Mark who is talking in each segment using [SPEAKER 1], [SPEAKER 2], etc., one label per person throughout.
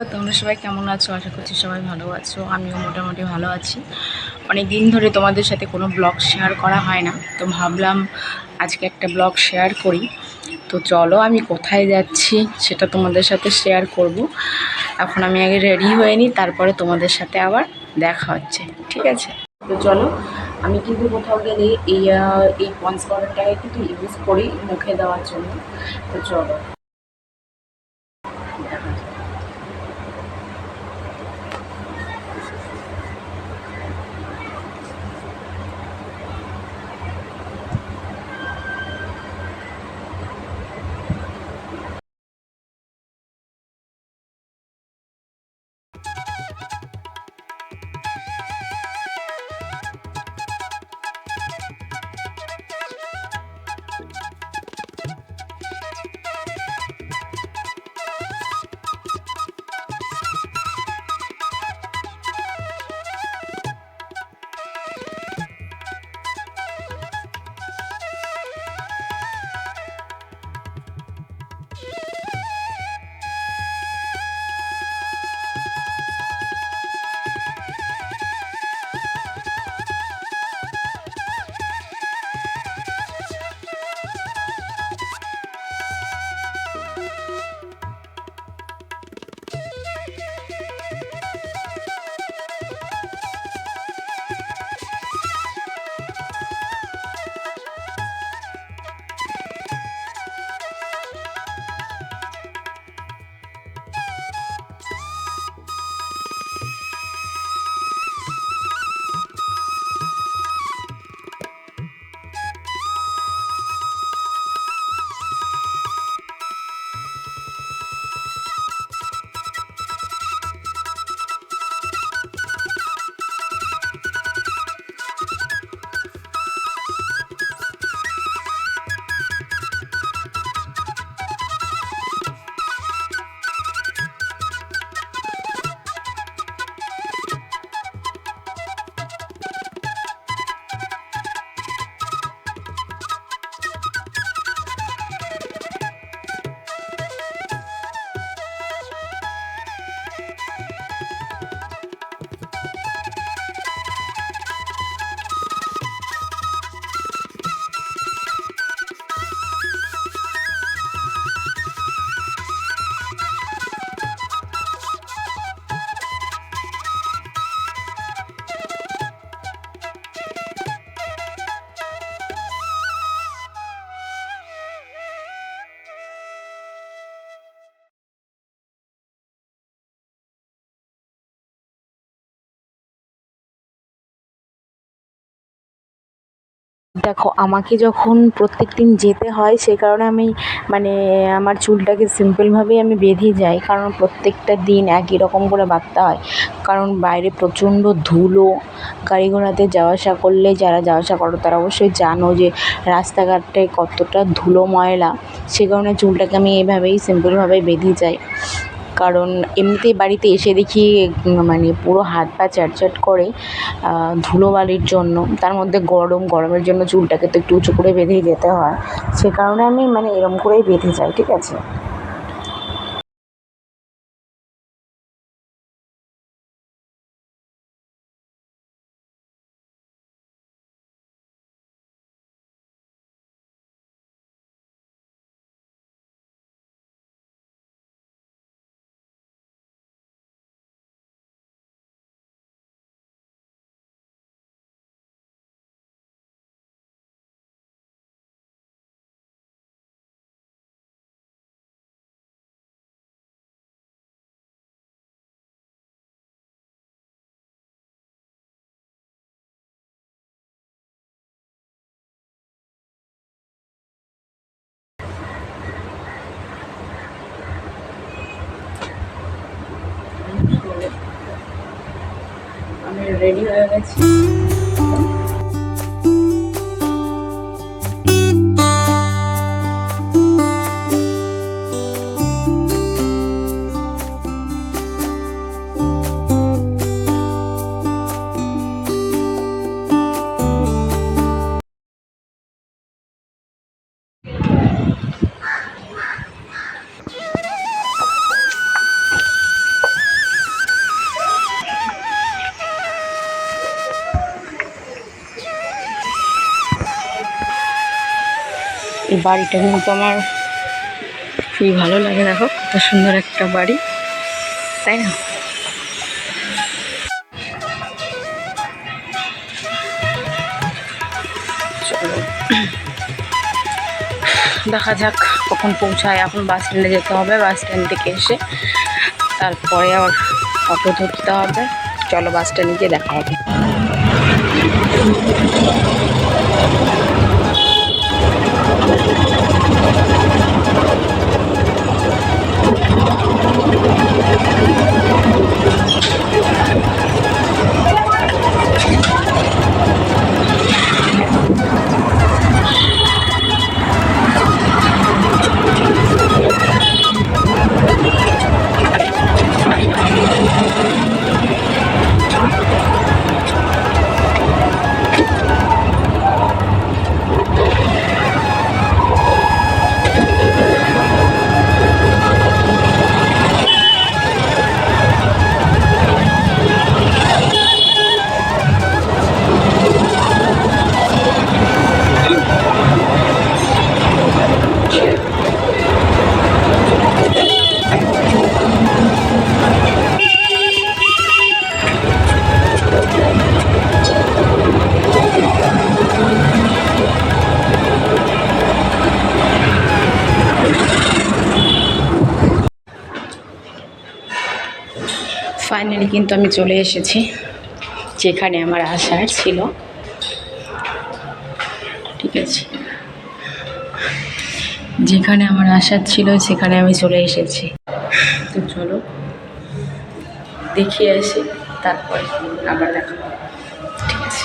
[SPEAKER 1] তোমরা সবাই কেমন আছো? আশা করছি সবাই ভালো আছো। আমিও মোটামুটি ভালো আছি। অনেক দিন ধরে তোমাদের সাথে কোনো ব্লগ শেয়ার করা হয় না। তো ভাবলাম আজকে একটা ব্লগ শেয়ার করি। তো চলো, আমি কোথায় যাচ্ছি সেটা তোমাদের সাথে শেয়ার করব। এখন আমি আগে রেডি হয়ে নিই, তারপরে তোমাদের সাথে আবার দেখা হচ্ছে। ঠিক আছে? তো চলো, আমি কিন্তু কোথাও গেলে এই এই পন্স পাউডারটাকে কিন্তু ইউজ করি মুখে দেওয়ার জন্য। তো চলো। দেখো, আমাকে যখন প্রত্যেক দিন যেতে হয় সেই কারণে আমি মানে আমার চুলটাকে সিম্পলভাবেই আমি বেঁধে যাই। কারণ প্রত্যেকটা দিন একই রকম করে বাঁধতে হয়। কারণ বাইরে প্রচণ্ড ধুলো গাড়ি ঘোড়াতে যাওয়া আসা করলে, যারা যাওয়া আসা করো, তারা অবশ্যই জানো যে রাস্তাঘাটে কতটা ধুলো ময়লা। সে কারণে চুলটাকে আমি এভাবেই সিম্পলভাবে বেঁধে যাই। কারণ এমনিতেই বাড়িতে এসে দেখি মানে পুরো হাত পা চ্যাটচ্যাট করে ধুলোবালির জন্য। তার মধ্যে গরম, গরমের জন্য চুলটাকে তো একটু উঁচু করে বেঁধেই যেতে হয়। সে কারণে আমি মানে এরম করেই বেঁধে যাই, ঠিক আছে? রেডি হয়ে গেছি। বাড়িটা কিন্তু আমার খুবই ভালো লাগে, দেখো কত সুন্দর একটা বাড়ি, তাই না? দেখা যাক কখন পৌঁছায়, এখন বাস স্ট্যান্ডে যেতে হবে বাস স্ট্যান্ড থেকে এসে তারপরে আবার অটো ধরতে হবে। চলো বাস স্ট্যান্ডে গিয়ে দেখা হবে। Thank you. ফাইনালি কিন্তু আমি চলে এসেছি, যেখানে আমার আসার ছিল। ঠিক আছে। যেখানে আমার আসার ছিল, সেখানে আমি চলে এসেছি। তো চলো, দেখিয়ে আসি, তারপরে আবার দেখা। ঠিক আছে।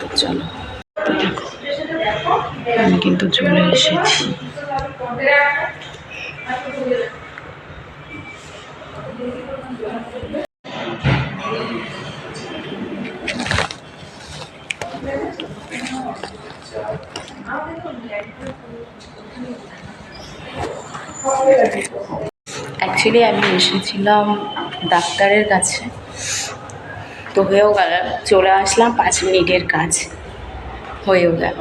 [SPEAKER 1] তো চলো দেখো, আমি কিন্তু চলে এসেছি। অ্যাকচুয়ালি আমি এসেছিলাম ডাক্তারের কাছে। তো হয়েও গেল, চলে আসলাম পাঁচ মিনিটের কাজ। হয়েও গেল।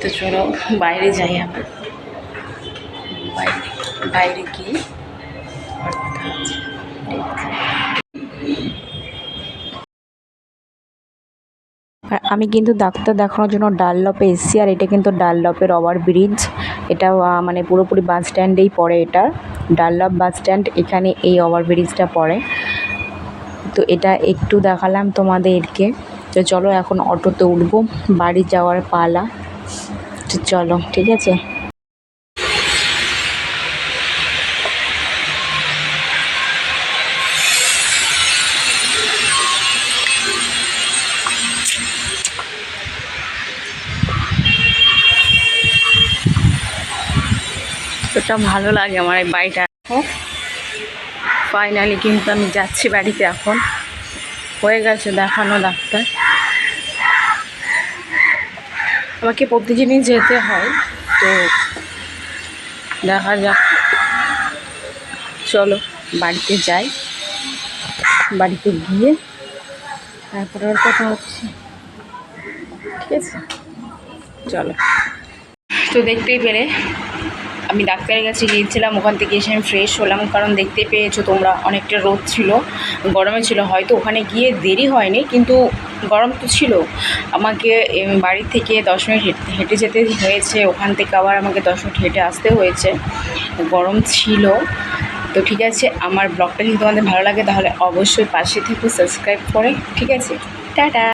[SPEAKER 1] তো চলো বাইরে যাই আবার। বাইরে বাইরে গিয়ে। অর্থাৎ হচ্ছে ঠিক আছে আর আমি কিন্তু ডাক্তার দেখানোর জন্য ডাললপে এসেছি, আর এটা কিন্তু ডাললপের ওভার ব্রিজ। এটা মানে পুরোপুরি বাস স্ট্যান্ডেই পড়ে এটা। ডাললপ বাস স্ট্যান্ড, এখানে এই ওভার ব্রিজটা পড়ে। তো এটা একটু দেখালাম তোমাদেরকে। তো চলো এখন অটোতে উঠবো, বাড়ি যাওয়ার পালা। চলো, ঠিক আছে? ওটা ভালো লাগে আমার এই বাড়িটা এখন। ফাইনালি কিন্তু আমি যাচ্ছি বাড়িতে এখন। হয়ে গেছে দেখানো ডাক্তার। আমাকে প্রতিদিনই যেতে হয়, তো দেখা যাক। চলো, বাড়িতে যাই। বাড়িতে গিয়ে তারপরে আর কথা হচ্ছে। ঠিক আছে? চলো। তো দেখতেই পেলে আমি ডাক্তারের কাছে গিয়েছিলাম, ওখান থেকে এসে আমি ফ্রেশ হলাম, কারণ দেখতে পেয়েছ তোমরা অনেকটা রোদ ছিল, গরমে ছিল, হয়তো ওখানে গিয়ে দেরি হয়নি, কিন্তু গরম তো ছিল। আমাকে বাড়ি থেকে দশ মিনিট হেঁটে হেঁটে যেতে হয়েছে, ওখান থেকে আবার আমাকে দশ মিনিট হেঁটে আসতে হয়েছে। গরম ছিল। তো ঠিক আছে, আমার ব্লগটা যদি তোমাদের ভালো লাগে, তাহলে অবশ্যই পাশে থেকে সাবস্ক্রাইব করে, ঠিক আছে? টাটা!